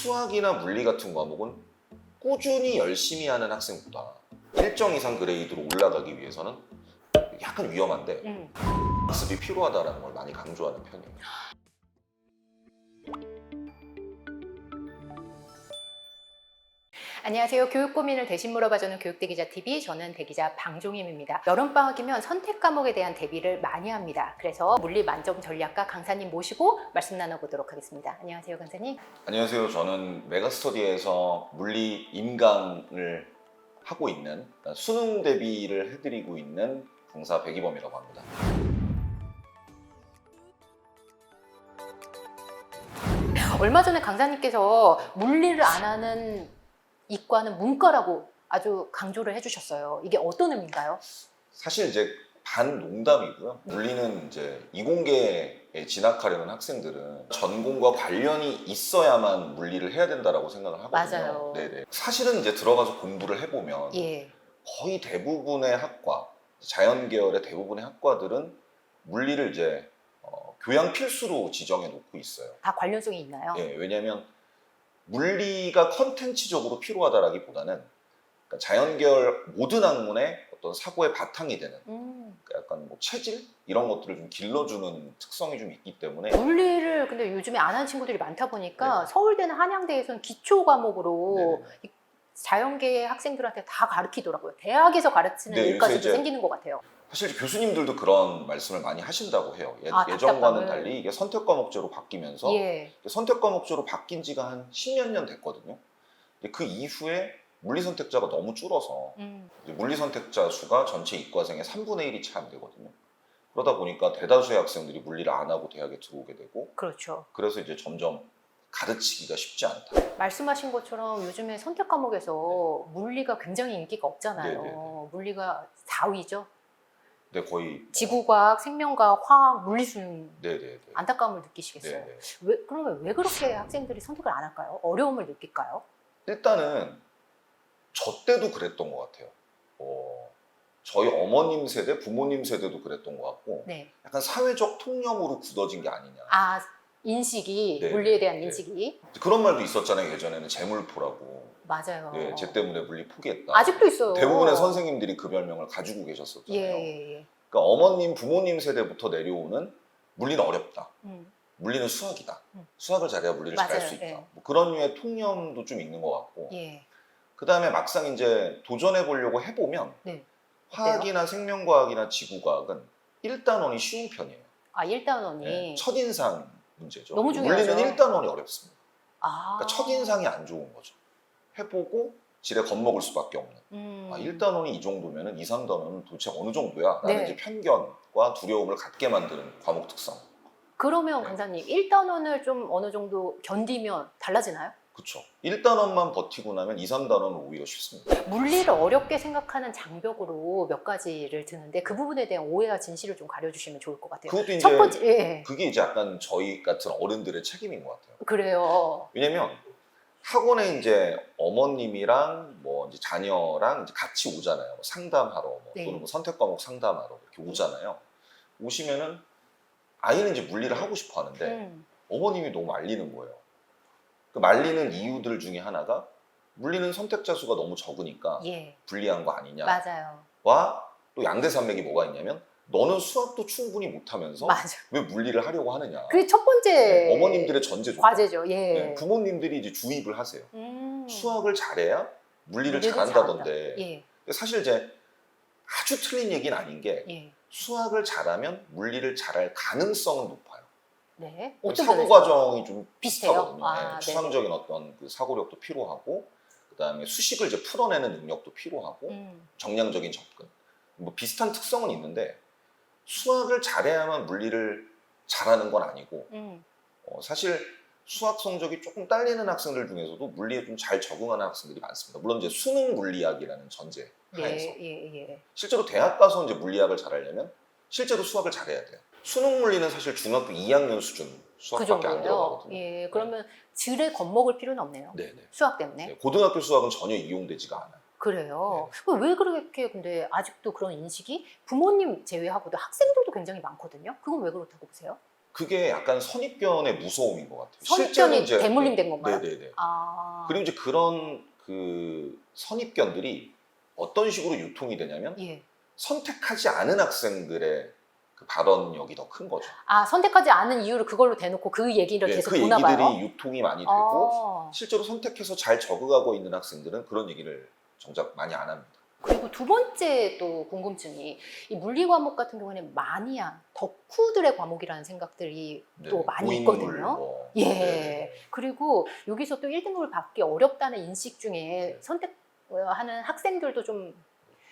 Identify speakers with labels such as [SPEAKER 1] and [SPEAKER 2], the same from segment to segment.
[SPEAKER 1] 수학이나 물리 같은 과목은 꾸준히 열심히 하는 학생보다 일정 이상 그레이드로 올라가기 위해서는 약간 위험한데
[SPEAKER 2] 음.
[SPEAKER 1] 학습이 필요하다는 걸 많이 강조하는 편이에요.
[SPEAKER 2] 안녕하세요. 교육 고민을 대신 물어봐주는 교육대기자 TV 저는 대기자 방종임입니다. 여름 방학이면 선택 과목에 대한 대비를 많이 합니다. 그래서 물리 만점 전략가 강사님 모시고 말씀 나눠보도록 하겠습니다. 안녕하세요, 강사님.
[SPEAKER 1] 안녕하세요. 저는 메가스터디에서 물리 임강을 하고 있는 수능 대비를 해드리고 있는 강사 백이범이라고 합니다.
[SPEAKER 2] 얼마 전에 강사님께서 물리를 안 하는 이과는 문과라고 아주 강조를 해주셨어요. 이게 어떤 의미인가요?
[SPEAKER 1] 사실 이제 반 농담이고요. 물리는 이제 이공계에 진학하려는 학생들은 전공과 관련이 있어야만 물리를 해야 된다라고 생각을 하거든요.
[SPEAKER 2] 맞아요.
[SPEAKER 1] 네네. 사실은 이제 들어가서 공부를 해보면
[SPEAKER 2] 예.
[SPEAKER 1] 거의 대부분의 학과, 자연 계열의 대부분의 학과들은 물리를 이제 어, 교양 필수로 지정해 놓고 있어요.
[SPEAKER 2] 다 관련성이 있나요?
[SPEAKER 1] 예, 왜냐하면 물리가 컨텐츠적으로 필요하다라기보다는 그러니까 자연 계열 모든 학문의 어떤 사고의 바탕이 되는
[SPEAKER 2] 음.
[SPEAKER 1] 그러니까 약간 뭐 체질 이런 것들을 좀 길러주는 특성이 좀 있기 때문에
[SPEAKER 2] 물리를 근데 요즘에 안 하는 친구들이 많다 보니까
[SPEAKER 1] 네.
[SPEAKER 2] 서울대나 한양대에서는 기초 과목으로
[SPEAKER 1] 네네.
[SPEAKER 2] 이 자연계 학생들한테 다 가르치더라고요. 대학에서 가르치는
[SPEAKER 1] 네,
[SPEAKER 2] 일까지도
[SPEAKER 1] 이제
[SPEAKER 2] 생기는 것 같아요.
[SPEAKER 1] 사실 교수님들도 그런 말씀을 많이 하신다고 해요. 예,
[SPEAKER 2] 아,
[SPEAKER 1] 전과는
[SPEAKER 2] 답답함을.
[SPEAKER 1] 달리 이게 선택 과목제로 바뀌면서
[SPEAKER 2] 예.
[SPEAKER 1] 선택 과목제로 바뀐 지가 한 10몇 년 됐거든요. 근데 그 이후에 물리 선택자가 너무 줄어서
[SPEAKER 2] 음.
[SPEAKER 1] 이제 물리 선택자 수가 전체 이과생의 3분의 1이 채 안 되거든요. 그러다 보니까 대다수의 학생들이 물리를 안 하고 대학에 들어오게 되고
[SPEAKER 2] 그렇죠.
[SPEAKER 1] 그래서 이제 점점 가르치기가 쉽지 않다.
[SPEAKER 2] 말씀하신 것처럼 요즘에 선택 과목에서 물리가 굉장히 인기가 없잖아요.
[SPEAKER 1] 네, 네,
[SPEAKER 2] 물리가 4위죠.
[SPEAKER 1] 근데 거의 뭐-
[SPEAKER 2] 지구과학, 생명과학, 화학, 물리수는
[SPEAKER 1] 네네 네.
[SPEAKER 2] 안타까움을 느끼시겠어요.
[SPEAKER 1] 네 네.
[SPEAKER 2] 왜, 그러면 왜 그렇게 학생들이 선택을 안 할까요? 어려움을 느낄까요?
[SPEAKER 1] 일단은 저 때도 그랬던 것 같아요. 어, 저희 어머님 세대, 부모님 세대도 그랬던 것 같고
[SPEAKER 2] 네.
[SPEAKER 1] 약간 사회적 통념으로 굳어진 게 아니냐.
[SPEAKER 2] 아 인식이
[SPEAKER 1] 네,
[SPEAKER 2] 물리에 대한
[SPEAKER 1] 네.
[SPEAKER 2] 인식이
[SPEAKER 1] 그런 말도 있었잖아요. 예전에는 재물포라고.
[SPEAKER 2] 맞아요.
[SPEAKER 1] 네, 쟤 때문에 물리 포기했다.
[SPEAKER 2] 아직도 있어요.
[SPEAKER 1] 대부분의 선생님들이 그 별명을 가지고 계셨었잖아요.
[SPEAKER 2] 예, 예, 예.
[SPEAKER 1] 그러니까 어머님, 부모님 세대부터 내려오는 물리는 어렵다.
[SPEAKER 2] 음.
[SPEAKER 1] 물리는 수학이다.
[SPEAKER 2] 음.
[SPEAKER 1] 수학을 잘해야 물리를 잘 할
[SPEAKER 2] 맞아요.
[SPEAKER 1] 수 있다.
[SPEAKER 2] 예.
[SPEAKER 1] 뭐 그런 류의 통념도 좀 있는 것 같고.
[SPEAKER 2] 예.
[SPEAKER 1] 그 다음에 막상 이제 도전해 보려고 해보면
[SPEAKER 2] 네.
[SPEAKER 1] 화학이나 생명과학이나 지구과학은 1단원이 쉬운 편이에요.
[SPEAKER 2] 아 일단원이
[SPEAKER 1] 네, 첫인상 문제죠.
[SPEAKER 2] 너무 중요하죠.
[SPEAKER 1] 물리는 1단원이 어렵습니다.
[SPEAKER 2] 아
[SPEAKER 1] 그러니까 첫인상이 안 좋은 거죠. 해보고 지레 겁먹을 수밖에 없는.
[SPEAKER 2] 음.
[SPEAKER 1] 아, 1단원이 이 정도면 2, 3단원은 도대체 어느 정도야? 라는
[SPEAKER 2] 네.
[SPEAKER 1] 이제 편견과 두려움을 갖게 만드는 과목 특성.
[SPEAKER 2] 그러면
[SPEAKER 1] 네.
[SPEAKER 2] 강사님 1단원을 좀 어느 정도 견디면 달라지나요?
[SPEAKER 1] 그쵸. 1단원만 버티고 나면 2, 3단원은 오히려 쉽습니다.
[SPEAKER 2] 물리를 어렵게 생각하는 장벽으로 몇 가지를 드는데 그 부분에 대한 오해와 진실을 좀 가려주시면 좋을 것 같아요.
[SPEAKER 1] 그것도 이제
[SPEAKER 2] 첫 번째, 예,
[SPEAKER 1] 그게 이제 약간 저희 같은 어른들의 책임인 것 같아요.
[SPEAKER 2] 그래요.
[SPEAKER 1] 왜냐면 학원에 이제 어머님이랑 뭐 이제 자녀랑 이제 같이 오잖아요. 뭐 상담하러 뭐
[SPEAKER 2] 네.
[SPEAKER 1] 또는 뭐 선택 과목 상담하러 이렇게 오잖아요. 오시면은 아이는 이제 물리를 하고 싶어 하는데
[SPEAKER 2] 음.
[SPEAKER 1] 어머님이 너무 말리는 거예요. 그 말리는 이유들 중에 하나가 물리는 선택자 수가 너무 적으니까
[SPEAKER 2] 예,
[SPEAKER 1] 불리한 거 아니냐와
[SPEAKER 2] 맞아요.
[SPEAKER 1] 또 양대산맥이 뭐가 있냐면 너는 수학도 충분히 못하면서
[SPEAKER 2] 맞아.
[SPEAKER 1] 왜 물리를 하려고 하느냐.
[SPEAKER 2] 그게 첫 번째
[SPEAKER 1] 네, 어머님들의 전제 조건.
[SPEAKER 2] 과제죠. 예.
[SPEAKER 1] 네, 부모님들이 이제 주입을 하세요.
[SPEAKER 2] 음.
[SPEAKER 1] 수학을 잘해야 물리를
[SPEAKER 2] 물리를
[SPEAKER 1] 잘한다던데
[SPEAKER 2] 잘한다. 예,
[SPEAKER 1] 사실 이제 아주 틀린 얘기는 아닌 게
[SPEAKER 2] 예.
[SPEAKER 1] 수학을 잘하면 물리를 잘할 가능성은 높아요.
[SPEAKER 2] 네. 어떤
[SPEAKER 1] 사고
[SPEAKER 2] 면에서?
[SPEAKER 1] 과정이 좀? 비슷하거든요.
[SPEAKER 2] 아,
[SPEAKER 1] 네,
[SPEAKER 2] 네네.
[SPEAKER 1] 추상적인 어떤 그 사고력도 필요하고 그다음에 수식을 이제 풀어내는 능력도 필요하고
[SPEAKER 2] 음.
[SPEAKER 1] 정량적인 접근 뭐 비슷한 특성은 있는데 수학을 잘해야만 물리를 잘하는 건 아니고
[SPEAKER 2] 음.
[SPEAKER 1] 어, 사실 수학 성적이 조금 딸리는 학생들 중에서도 물리에 좀 잘 적응하는 학생들이 많습니다. 물론 이제 수능 물리학이라는 전제 하에서
[SPEAKER 2] 예, 예, 예.
[SPEAKER 1] 실제로 대학 가서 이제 물리학을 잘하려면 실제로 수학을 잘해야 돼요. 수능 물리는 사실 중학교 2학년 수준
[SPEAKER 2] 그
[SPEAKER 1] 수학밖에 안
[SPEAKER 2] 정도예요.
[SPEAKER 1] 들어가거든요.
[SPEAKER 2] 예, 그러면 질에 겁먹을 필요는 없네요.
[SPEAKER 1] 네 네.
[SPEAKER 2] 수학 때문에.
[SPEAKER 1] 네, 고등학교 수학은 전혀 이용되지가 않아요.
[SPEAKER 2] 그래요.
[SPEAKER 1] 네.
[SPEAKER 2] 왜 그렇게 근데 아직도 그런 인식이 부모님 제외하고도 학생들도 굉장히 많거든요. 그건 왜 그렇다고 보세요?
[SPEAKER 1] 그게 약간 선입견의 무서움인 것 같아요.
[SPEAKER 2] 선입견이 대물림된 건가요?
[SPEAKER 1] 네네네.
[SPEAKER 2] 아.
[SPEAKER 1] 그리고 이제 그런 그 선입견들이 어떤 식으로 유통이 되냐면
[SPEAKER 2] 예.
[SPEAKER 1] 선택하지 않은 학생들의 그 발언력이 더 큰 거죠.
[SPEAKER 2] 아 선택하지 않은 이유를 그걸로 대놓고 그 얘기를
[SPEAKER 1] 네,
[SPEAKER 2] 계속
[SPEAKER 1] 그
[SPEAKER 2] 보나
[SPEAKER 1] 얘기들이
[SPEAKER 2] 봐요.
[SPEAKER 1] 유통이 많이 되고
[SPEAKER 2] 어.
[SPEAKER 1] 실제로 선택해서 잘 적응하고 있는 학생들은 그런 얘기를 정작 많이 안 합니다.
[SPEAKER 2] 그리고 두 번째 또 궁금증이 이 물리 과목 같은 경우에는 마니아 덕후들의 과목이라는 생각들이 또 많이
[SPEAKER 1] 고인물
[SPEAKER 2] 있거든요.
[SPEAKER 1] 뭐.
[SPEAKER 2] 예.
[SPEAKER 1] 네.
[SPEAKER 2] 그리고 여기서 또 1등급을 받기 어렵다는 인식 중에 선택하는 학생들도 좀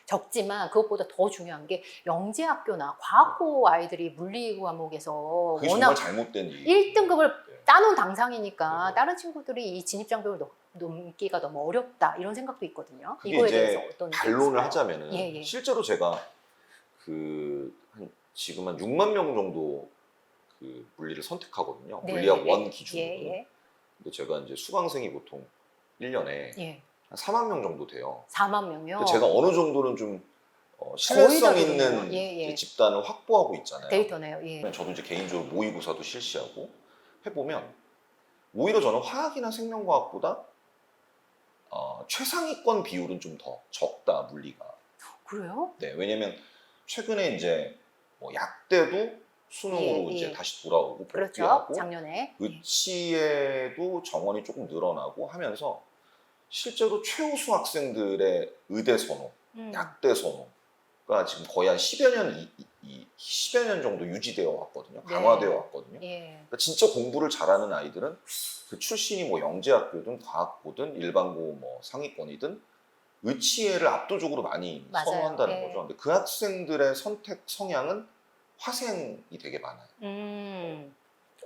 [SPEAKER 2] 적지만 그것보다 더 중요한 게 영재학교나 과학고 아이들이 물리 과목에서
[SPEAKER 1] 그게
[SPEAKER 2] 워낙
[SPEAKER 1] 정말 잘못된 얘기.
[SPEAKER 2] 1등급을
[SPEAKER 1] 네.
[SPEAKER 2] 따놓은 당상이니까
[SPEAKER 1] 네.
[SPEAKER 2] 다른 친구들이 이 진입 장벽을 넘- 넘기가 너무 어렵다 이런 생각도 있거든요.
[SPEAKER 1] 그게
[SPEAKER 2] 이거에
[SPEAKER 1] 이제
[SPEAKER 2] 대해서 어떤
[SPEAKER 1] 반론을? 하자면은
[SPEAKER 2] 예, 예.
[SPEAKER 1] 실제로 제가 그 한, 지금 한 6만 명 정도 그 물리를 선택하거든요.
[SPEAKER 2] 네,
[SPEAKER 1] 물리학
[SPEAKER 2] 네.
[SPEAKER 1] 원 기준으로.
[SPEAKER 2] 예, 예.
[SPEAKER 1] 근데 제가 이제 수강생이 보통 1년에
[SPEAKER 2] 예.
[SPEAKER 1] 한 4만 명 정도 돼요.
[SPEAKER 2] 4만 명이요.
[SPEAKER 1] 제가 어느 정도는 좀 어, 신뢰성
[SPEAKER 2] 거의 다
[SPEAKER 1] 있는
[SPEAKER 2] 그러네요. 예, 예.
[SPEAKER 1] 이제 집단을 확보하고 있잖아요.
[SPEAKER 2] 데이터네요. 예.
[SPEAKER 1] 저도 이제 개인적으로 모의고사도 실시하고 해보면 오히려 저는 화학이나 생명과학보다 어, 최상위권 비율은 좀 더 적다 물리가.
[SPEAKER 2] 그래요?
[SPEAKER 1] 네, 왜냐면 최근에 이제 뭐 약대도 수능으로
[SPEAKER 2] 예,
[SPEAKER 1] 이제
[SPEAKER 2] 예.
[SPEAKER 1] 다시 돌아오고
[SPEAKER 2] 그렇죠.
[SPEAKER 1] 복귀하고
[SPEAKER 2] 작년에. 예.
[SPEAKER 1] 의치에도 정원이 조금 늘어나고 하면서 실제로 최우수 학생들의 의대 선호,
[SPEAKER 2] 음.
[SPEAKER 1] 약대 선호가 지금 거의 한 10여 년, 이, 이- 이 10여 년 정도 유지되어 왔거든요.
[SPEAKER 2] 네.
[SPEAKER 1] 강화되어 왔거든요.
[SPEAKER 2] 예.
[SPEAKER 1] 그러니까 진짜 공부를 잘하는 아이들은 그 출신이 뭐 영재학교든 과학고든 일반고 뭐 상위권이든 의치에를 압도적으로 많이
[SPEAKER 2] 맞아요.
[SPEAKER 1] 선호한다는
[SPEAKER 2] 네.
[SPEAKER 1] 거죠. 근데 그 학생들의 선택 성향은 화생이 되게 많아요.
[SPEAKER 2] 음.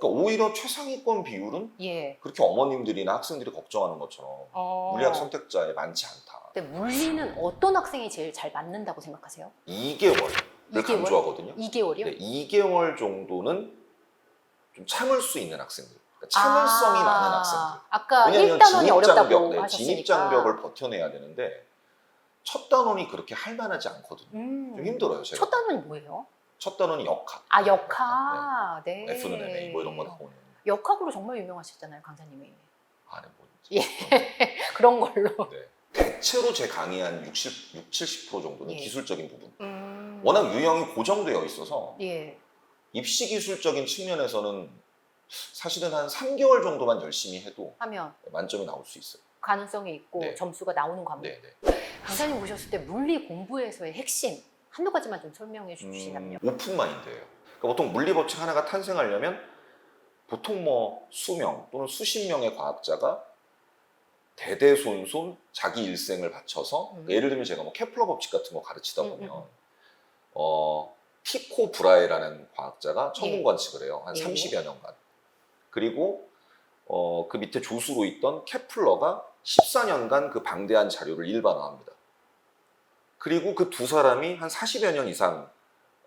[SPEAKER 1] 그러니까 오히려 최상위권 비율은
[SPEAKER 2] 예.
[SPEAKER 1] 그렇게 어머님들이나 학생들이 걱정하는 것처럼
[SPEAKER 2] 어.
[SPEAKER 1] 물리학 선택자에 많지 않다.
[SPEAKER 2] 근데 물리는 어떤 학생이 제일 잘 맞는다고 생각하세요?
[SPEAKER 1] 2개월을
[SPEAKER 2] 2개월?
[SPEAKER 1] 강조하거든요.
[SPEAKER 2] 2개월이요?
[SPEAKER 1] 네, 2개월 정도는 좀 참을 수 있는 학생들. 그러니까 참을성이 많은 학생들.
[SPEAKER 2] 아까
[SPEAKER 1] 왜냐하면
[SPEAKER 2] 1단원이 어렵다고
[SPEAKER 1] 진입장벽, 네,
[SPEAKER 2] 하셨으니까.
[SPEAKER 1] 진입장벽을 버텨내야 되는데 첫 단원이 그렇게 할 만하지 않거든요.
[SPEAKER 2] 음.
[SPEAKER 1] 좀 힘들어요. 제가.
[SPEAKER 2] 첫 단원이 뭐예요?
[SPEAKER 1] 첫 단원이 역학.
[SPEAKER 2] 아 역학. 네.
[SPEAKER 1] F는 MA 뭐 이런 거 나오는.
[SPEAKER 2] 역학으로 정말 유명하셨잖아요, 강사님이.
[SPEAKER 1] 안에 뭐
[SPEAKER 2] 예. 그런 걸로.
[SPEAKER 1] 네. 대체로 제 강의 한 60, 60, 70% 정도는
[SPEAKER 2] 예.
[SPEAKER 1] 기술적인 부분.
[SPEAKER 2] 음.
[SPEAKER 1] 워낙 유형이 고정되어 있어서
[SPEAKER 2] 예.
[SPEAKER 1] 입시 기술적인 측면에서는 사실은 한 3개월 정도만 열심히 해도
[SPEAKER 2] 하면
[SPEAKER 1] 만점이 나올 수 있어요.
[SPEAKER 2] 가능성이 있고
[SPEAKER 1] 네.
[SPEAKER 2] 점수가 나오는 과목.
[SPEAKER 1] 네, 네.
[SPEAKER 2] 강사님 보셨을 때 물리 공부에서의 핵심 한두 가지만 좀 설명해 주시다면요.
[SPEAKER 1] 음, 오픈 마인드예요. 그러니까 보통 물리 법칙 하나가 탄생하려면 보통 뭐 수명 또는 수십 명의 과학자가 대대손손 자기 일생을 바쳐서
[SPEAKER 2] 음.
[SPEAKER 1] 예를 들면 제가 뭐 케플러 법칙 같은 거 가르치다
[SPEAKER 2] 음,
[SPEAKER 1] 보면
[SPEAKER 2] 음, 음.
[SPEAKER 1] 어 티코 브라에라는 과학자가 천문
[SPEAKER 2] 예.
[SPEAKER 1] 관측을 해요 한
[SPEAKER 2] 예.
[SPEAKER 1] 30여 년간 그리고 어, 그 밑에 조수로 있던 케플러가 14년간 그 방대한 자료를 일반화합니다. 그리고 그 두 사람이 한 40여 년 이상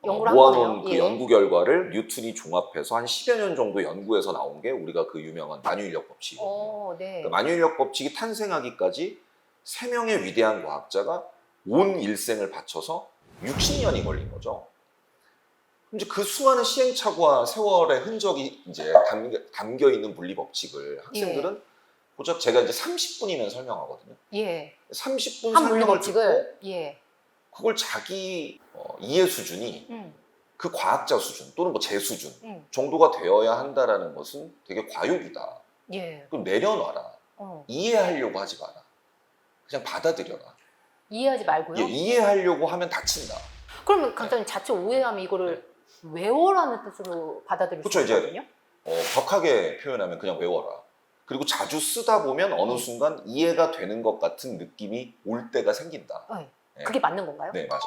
[SPEAKER 1] 어,
[SPEAKER 2] 연구를 한
[SPEAKER 1] 모아놓은
[SPEAKER 2] 거네요.
[SPEAKER 1] 그
[SPEAKER 2] 예.
[SPEAKER 1] 연구 결과를 뉴턴이 종합해서 한 10여 년 정도 연구해서 나온 게 우리가 그 유명한 만유인력 법칙이거든요.
[SPEAKER 2] 어, 네.
[SPEAKER 1] 그 만유인력 법칙이 탄생하기까지 세 명의 위대한 과학자가 온 일생을 바쳐서 60년이 걸린 거죠. 이제 그 수많은 시행착오와 세월의 흔적이 이제 담겨, 담겨 있는 물리 법칙을 학생들은 고작 제가 이제 30분이면 설명하거든요.
[SPEAKER 2] 예.
[SPEAKER 1] 30분
[SPEAKER 2] 한 물리
[SPEAKER 1] 설명을 듣고
[SPEAKER 2] 법칙을 예.
[SPEAKER 1] 그걸 자기 어, 이해 수준이
[SPEAKER 2] 음.
[SPEAKER 1] 그 과학자 수준 또는 뭐 제 수준
[SPEAKER 2] 음.
[SPEAKER 1] 정도가 되어야 한다라는 것은 되게 과욕이다.
[SPEAKER 2] 예.
[SPEAKER 1] 그럼 내려놔라.
[SPEAKER 2] 어.
[SPEAKER 1] 이해하려고 하지 마라. 그냥 받아들여라.
[SPEAKER 2] 이해하지 말고요.
[SPEAKER 1] 예, 이해하려고 하면 다친다.
[SPEAKER 2] 그러면 강사님 자체 오해하면 이거를 외워라는 뜻으로 받아들일
[SPEAKER 1] 그쵸,
[SPEAKER 2] 수
[SPEAKER 1] 이제
[SPEAKER 2] 있거든요.
[SPEAKER 1] 어, 격하게 표현하면 그냥 외워라. 그리고 자주 쓰다 보면 어느
[SPEAKER 2] 음.
[SPEAKER 1] 순간 이해가 되는 것 같은 느낌이 올 때가 생긴다.
[SPEAKER 2] 네.
[SPEAKER 1] 네.
[SPEAKER 2] 그게 맞는 건가요?
[SPEAKER 1] 네, 맞아요.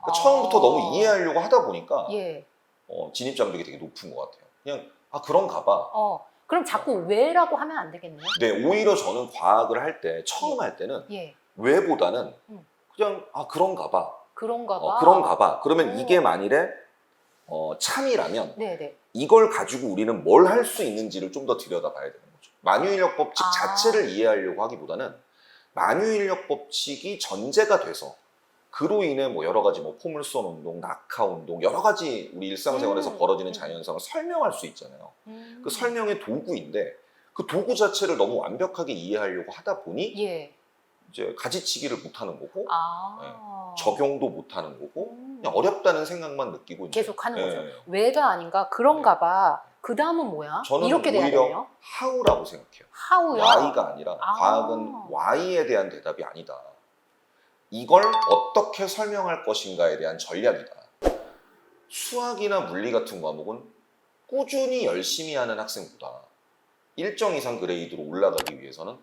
[SPEAKER 1] 그러니까
[SPEAKER 2] 아.
[SPEAKER 1] 처음부터 너무 이해하려고 하다 보니까
[SPEAKER 2] 예.
[SPEAKER 1] 어, 진입 장벽이 되게 높은 것 같아요. 그냥 아 그런가 봐.
[SPEAKER 2] 어. 그럼 자꾸 왜라고 하면 안 되겠네요.
[SPEAKER 1] 네, 오히려 저는 과학을 할 때 처음 할 때는
[SPEAKER 2] 예.
[SPEAKER 1] 왜보다는
[SPEAKER 2] 음.
[SPEAKER 1] 그냥 아 그런가 봐.
[SPEAKER 2] 그런가 봐.
[SPEAKER 1] 어, 그런가 봐. 그러면
[SPEAKER 2] 오.
[SPEAKER 1] 이게 만일에 어, 참이라면
[SPEAKER 2] 네, 네.
[SPEAKER 1] 이걸 가지고 우리는 뭘 할 수 있는지를 좀 더 들여다봐야 되는 거죠. 만유인력 법칙
[SPEAKER 2] 아.
[SPEAKER 1] 자체를 이해하려고 하기보다는 만유인력 법칙이 전제가 돼서 그로 인해 뭐 여러 가지 뭐 포물선 운동, 낙하 운동 여러 가지 우리 일상생활에서
[SPEAKER 2] 음.
[SPEAKER 1] 벌어지는
[SPEAKER 2] 음.
[SPEAKER 1] 자연상을 설명할 수 있잖아요.
[SPEAKER 2] 음.
[SPEAKER 1] 그 설명의 도구인데 그 도구 자체를 너무 완벽하게 이해하려고 하다 보니
[SPEAKER 2] 예.
[SPEAKER 1] 이제 가지치기를 못하는 거고
[SPEAKER 2] 아.
[SPEAKER 1] 적용도 못하는 거고
[SPEAKER 2] 음.
[SPEAKER 1] 그냥 어렵다는 생각만 느끼고 이제
[SPEAKER 2] 계속 하는 거죠.
[SPEAKER 1] 예.
[SPEAKER 2] 왜가 아닌가 그런가 봐. 그 다음은 뭐야?
[SPEAKER 1] 저는
[SPEAKER 2] 이렇게 돼야
[SPEAKER 1] 오히려
[SPEAKER 2] 되네요.
[SPEAKER 1] 하우라고 생각해요.
[SPEAKER 2] 하우요.
[SPEAKER 1] Y가 아니라
[SPEAKER 2] 아.
[SPEAKER 1] 과학은 Y에 대한 대답이 아니다. 이걸 어떻게 설명할 것인가에 대한 전략이다. 수학이나 물리 같은 과목은 꾸준히 열심히 하는 학생보다 일정 이상 그레이드로 올라가기 위해서는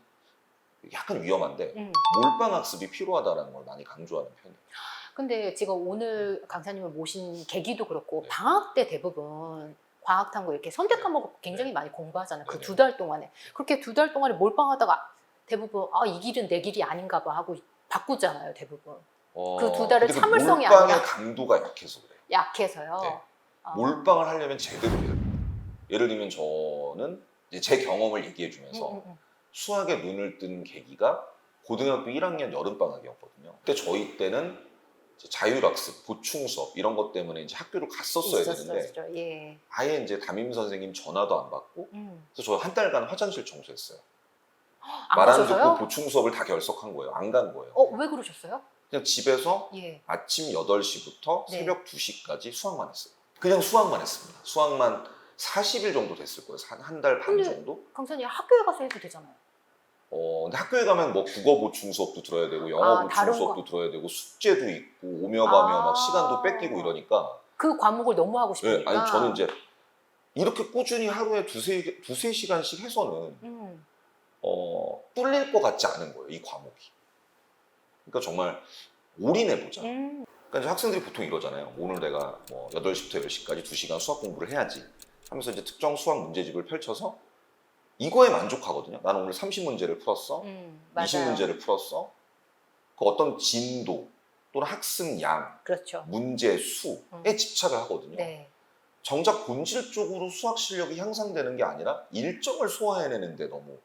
[SPEAKER 1] 약간 위험한데
[SPEAKER 2] 음.
[SPEAKER 1] 몰빵 학습이 필요하다는 걸 많이 강조하는 편이에요.
[SPEAKER 2] 근데 지금 오늘 강사님을 모신 계기도 그렇고
[SPEAKER 1] 네.
[SPEAKER 2] 방학 때 대부분 과학 탐구 이렇게 선택 과목을 굉장히 많이 공부하잖아요. 그
[SPEAKER 1] 네.
[SPEAKER 2] 두달 동안에 그렇게 두 달 동안에 몰빵하다가 대부분 아 이 길은 내 길이 아닌가 봐 하고 바꾸잖아요. 대부분 그두 달을
[SPEAKER 1] 근데 그
[SPEAKER 2] 참을성이
[SPEAKER 1] 몰빵의
[SPEAKER 2] 아니라-
[SPEAKER 1] 강도가 약해서 그래요.
[SPEAKER 2] 약해서요.
[SPEAKER 1] 네.
[SPEAKER 2] 아.
[SPEAKER 1] 몰빵을 하려면 제대로 해야 돼요. 예를 들면 저는 이제 제 경험을 얘기해 주면서
[SPEAKER 2] 음, 음, 음.
[SPEAKER 1] 수학에 눈을 뜬 계기가 고등학교 1학년 여름방학이었거든요. 그때 저희 때는 자율학습, 보충 수업 이런 것 때문에 이제 학교를 갔었어야 되는데.
[SPEAKER 2] 예.
[SPEAKER 1] 아예 이제 담임 선생님 전화도 안 받고
[SPEAKER 2] 음.
[SPEAKER 1] 그래서 저 한 달간 화장실 청소했어요. 안말 안? 듣고 보충 수업을 다 결석한 거예요. 안 간 거예요.
[SPEAKER 2] 어, 왜 그러셨어요?
[SPEAKER 1] 그냥 집에서
[SPEAKER 2] 예.
[SPEAKER 1] 아침 8시부터
[SPEAKER 2] 네.
[SPEAKER 1] 새벽 2시까지 수학만 했어요. 그냥 수학만 했습니다. 수학만 40일 정도 됐을 거예요. 한 달 반 정도?
[SPEAKER 2] 강사님 학교에 가서 해도 되잖아요.
[SPEAKER 1] 어, 근데 학교에 가면 뭐 국어 보충 수업도 들어야 되고 영어
[SPEAKER 2] 아,
[SPEAKER 1] 보충
[SPEAKER 2] 다른
[SPEAKER 1] 수업도
[SPEAKER 2] 거.
[SPEAKER 1] 들어야 되고 숙제도 있고 오며 가며
[SPEAKER 2] 아.
[SPEAKER 1] 막 시간도 뺏기고 이러니까
[SPEAKER 2] 그 과목을 너무 하고
[SPEAKER 1] 예,
[SPEAKER 2] 싶으니까.
[SPEAKER 1] 아니 저는 이제 이렇게 꾸준히 하루에 두세 두세 시간씩 해서는
[SPEAKER 2] 음.
[SPEAKER 1] 어, 뚫릴 것 같지 않은 거예요 이 과목이. 그러니까 정말 올인해 보자.
[SPEAKER 2] 음.
[SPEAKER 1] 그러니까 이제 학생들이 보통 이러잖아요. 오늘 내가 뭐 8시부터 10시까지 2시간 수학 공부를 해야지 하면서 이제 특정 수학 문제집을 펼쳐서 이거에 만족하거든요. 나는 오늘 30문제를 풀었어.
[SPEAKER 2] 음. 맞아요.
[SPEAKER 1] 20문제를 풀었어. 그 어떤 진도 또는 학습 양,
[SPEAKER 2] 그렇죠.
[SPEAKER 1] 문제 수에
[SPEAKER 2] 음.
[SPEAKER 1] 집착을 하거든요.
[SPEAKER 2] 네.
[SPEAKER 1] 정작 본질적으로 수학 실력이 향상되는 게 아니라 일정을 소화해내는데 너무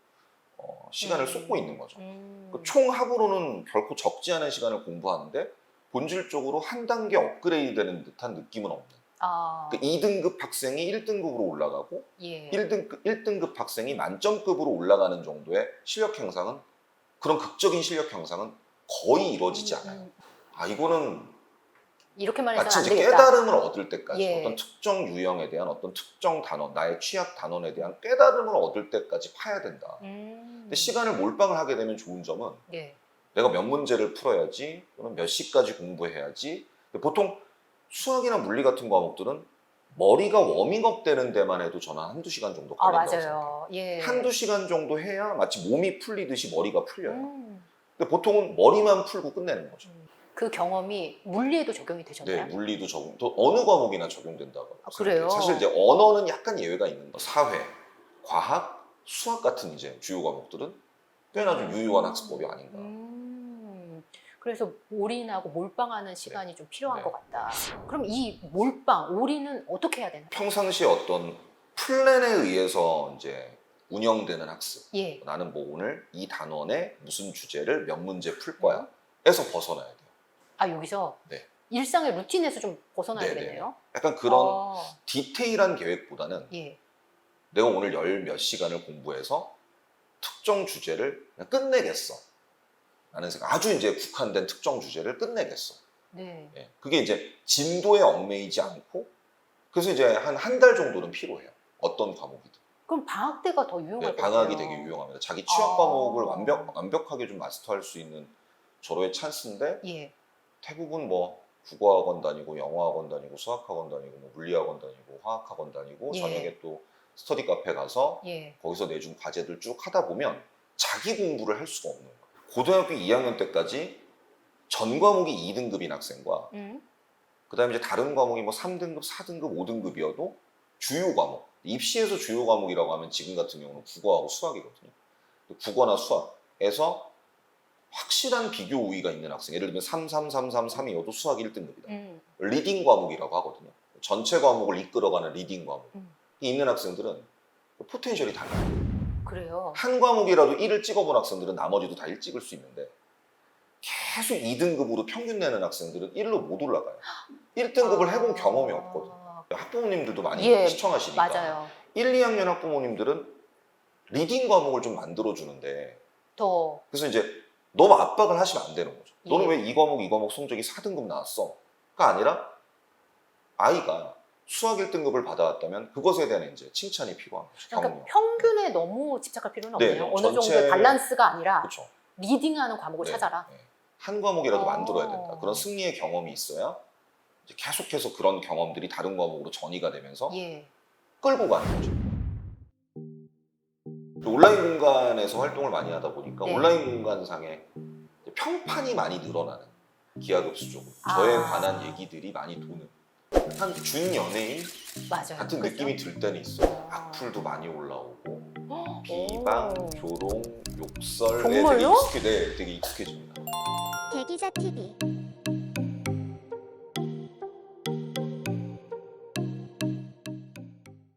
[SPEAKER 1] 어, 시간을
[SPEAKER 2] 음.
[SPEAKER 1] 쏟고 있는 거죠.
[SPEAKER 2] 음.
[SPEAKER 1] 그 총 합으로는 결코 적지 않은 시간을 공부하는데 본질적으로 한 단계 업그레이드 되는 듯한 느낌은 없는.
[SPEAKER 2] 아.
[SPEAKER 1] 그 2등급 학생이 1등급으로 올라가고
[SPEAKER 2] 예.
[SPEAKER 1] 1등급, 1등급 학생이 만점급으로 올라가는 정도의 실력 향상은 그런 극적인 실력 향상은 거의 이루어지지
[SPEAKER 2] 음,
[SPEAKER 1] 않아요.
[SPEAKER 2] 음.
[SPEAKER 1] 아 이거는
[SPEAKER 2] 이렇게만
[SPEAKER 1] 마치
[SPEAKER 2] 안
[SPEAKER 1] 이제
[SPEAKER 2] 되겠다.
[SPEAKER 1] 깨달음을 얻을 때까지
[SPEAKER 2] 예.
[SPEAKER 1] 어떤 특정 유형에 대한 어떤 특정 단원, 나의 취약 단원에 대한 깨달음을 얻을 때까지 파야 된다.
[SPEAKER 2] 음.
[SPEAKER 1] 근데 시간을 몰빵을 하게 되면 좋은 점은
[SPEAKER 2] 예.
[SPEAKER 1] 내가 몇 문제를 풀어야지 또는 몇 시까지 공부해야지 보통 수학이나 물리 같은 과목들은 머리가 워밍업 되는 데만 해도 저는 한두 시간 정도
[SPEAKER 2] 아
[SPEAKER 1] 걸린다고 생각해요.
[SPEAKER 2] 맞아요. 예.
[SPEAKER 1] 한두 시간 정도 해야 마치 몸이 풀리듯이 머리가 풀려요.
[SPEAKER 2] 음.
[SPEAKER 1] 근데 보통은 머리만 풀고 끝내는 거죠.
[SPEAKER 2] 그 경험이 물리에도 적용이
[SPEAKER 1] 네,
[SPEAKER 2] 되셨나요?
[SPEAKER 1] 물리도 적용, 또 어느 과목이나 적용된다고.
[SPEAKER 2] 아,
[SPEAKER 1] 생각해요.
[SPEAKER 2] 그래요?
[SPEAKER 1] 사실 이제 언어는 약간 예외가 있는 거. 사회, 과학, 수학 같은 이제 주요 과목들은 꽤나 좀 유효한 학습법이 아닌가.
[SPEAKER 2] 음. 그래서 올인하고 몰빵하는 시간이 좀 필요한
[SPEAKER 1] 네.
[SPEAKER 2] 것 같다. 그럼 이 몰빵, 올인은 어떻게 해야 되나요?
[SPEAKER 1] 평상시에 어떤 플랜에 의해서 이제 운영되는 학습.
[SPEAKER 2] 예.
[SPEAKER 1] 나는 뭐 오늘 이 단원의 무슨 주제를 몇 문제 풀 거야. 에서 벗어나야 돼요.
[SPEAKER 2] 아 여기서
[SPEAKER 1] 네.
[SPEAKER 2] 일상의 루틴에서 좀 벗어나야
[SPEAKER 1] 네네.
[SPEAKER 2] 되겠네요.
[SPEAKER 1] 약간 그런
[SPEAKER 2] 어,
[SPEAKER 1] 디테일한 계획보다는
[SPEAKER 2] 예.
[SPEAKER 1] 내가 오늘 열 몇 시간을 공부해서 특정 주제를 그냥 끝내겠어. 라는 생각. 아주 이제 국한된 특정 주제를 끝내겠어.
[SPEAKER 2] 네.
[SPEAKER 1] 예. 그게 이제 진도에 얽매이지 않고 그래서 이제 한 한 달 정도는 필요해요. 어떤 과목이든.
[SPEAKER 2] 그럼 방학 때가 더 유용할
[SPEAKER 1] 네,
[SPEAKER 2] 것
[SPEAKER 1] 방학이. 되게 유용합니다. 자기 취업
[SPEAKER 2] 아.
[SPEAKER 1] 과목을 완벽, 완벽하게 좀 마스터할 수 있는 절호의 찬스인데
[SPEAKER 2] 예.
[SPEAKER 1] 대부분 뭐 국어학원 다니고 영어학원 다니고 수학학원 다니고 뭐 물리학원 다니고 화학학원 다니고
[SPEAKER 2] 예.
[SPEAKER 1] 저녁에 또 스터디 카페 가서
[SPEAKER 2] 예.
[SPEAKER 1] 거기서 내준 과제들 쭉 하다 보면 자기 공부를 할 수가 없는 거예요. 고등학교 2학년 때까지 전 과목이 2등급인 학생과
[SPEAKER 2] 음.
[SPEAKER 1] 그다음에 이제 다른 과목이 뭐 3등급, 4등급, 5등급이어도 주요 과목 입시에서 주요 과목이라고 하면 지금 같은 경우는 국어하고 수학이거든요. 국어나 수학에서 확실한 비교 우위가 있는 학생 예를 들면 3, 3, 3, 3, 3이어도 수학 1등급이다.
[SPEAKER 2] 음.
[SPEAKER 1] 리딩 과목이라고 하거든요. 전체 과목을 이끌어가는 리딩 과목이
[SPEAKER 2] 음.
[SPEAKER 1] 있는 학생들은 포텐셜이 달라요.
[SPEAKER 2] 그래요.
[SPEAKER 1] 한 과목이라도 1을 찍어본 학생들은 나머지도 다 1 찍을 수 있는데 계속 2등급으로 평균 내는 학생들은 1로 못 올라가요. 1등급을 해본 경험이 없거든.
[SPEAKER 2] 아,
[SPEAKER 1] 학부모님들도 많이
[SPEAKER 2] 예,
[SPEAKER 1] 시청하시니까.
[SPEAKER 2] 맞아요.
[SPEAKER 1] 1, 2학년 학부모님들은 리딩 과목을 좀 만들어 주는데
[SPEAKER 2] 더
[SPEAKER 1] 그래서 이제 너무 압박을 하시면 안 되는 거죠. 너는
[SPEAKER 2] 예.
[SPEAKER 1] 왜 이 과목 이 과목 성적이 4등급 나왔어? 가 아니라 아이가 수학 1등급을 받아왔다면 그것에 대한 이제 칭찬이 필요한 거죠.
[SPEAKER 2] 그러니까
[SPEAKER 1] 경력.
[SPEAKER 2] 평균에 너무 집착할 필요는
[SPEAKER 1] 네,
[SPEAKER 2] 없네요. 어느
[SPEAKER 1] 전체-
[SPEAKER 2] 정도의 밸런스가 아니라
[SPEAKER 1] 그렇죠.
[SPEAKER 2] 리딩하는 과목을
[SPEAKER 1] 네,
[SPEAKER 2] 찾아라.
[SPEAKER 1] 네. 한 과목이라도
[SPEAKER 2] 어.
[SPEAKER 1] 만들어야 된다. 그런 승리의 경험이 있어야 이제 계속해서 그런 경험들이 다른 과목으로 전이가 되면서
[SPEAKER 2] 예.
[SPEAKER 1] 끌고 가는 거죠. 온라인 공간에서 활동을 많이 하다 보니까
[SPEAKER 2] 네.
[SPEAKER 1] 온라인 공간상에 이제 평판이 많이 늘어나는 기하급수적으로 저에
[SPEAKER 2] 아.
[SPEAKER 1] 관한 얘기들이 많이 도는 한 준연예인
[SPEAKER 2] 맞아요.
[SPEAKER 1] 같은
[SPEAKER 2] 그죠?
[SPEAKER 1] 느낌이 들 때는 있어요.
[SPEAKER 2] 어.
[SPEAKER 1] 악플도 많이 올라오고
[SPEAKER 2] 오.
[SPEAKER 1] 비방, 조롱, 욕설에 되게
[SPEAKER 2] 정말요?
[SPEAKER 1] 익숙해, 네, 되게 익숙해집니다.
[SPEAKER 3] 대기자 TV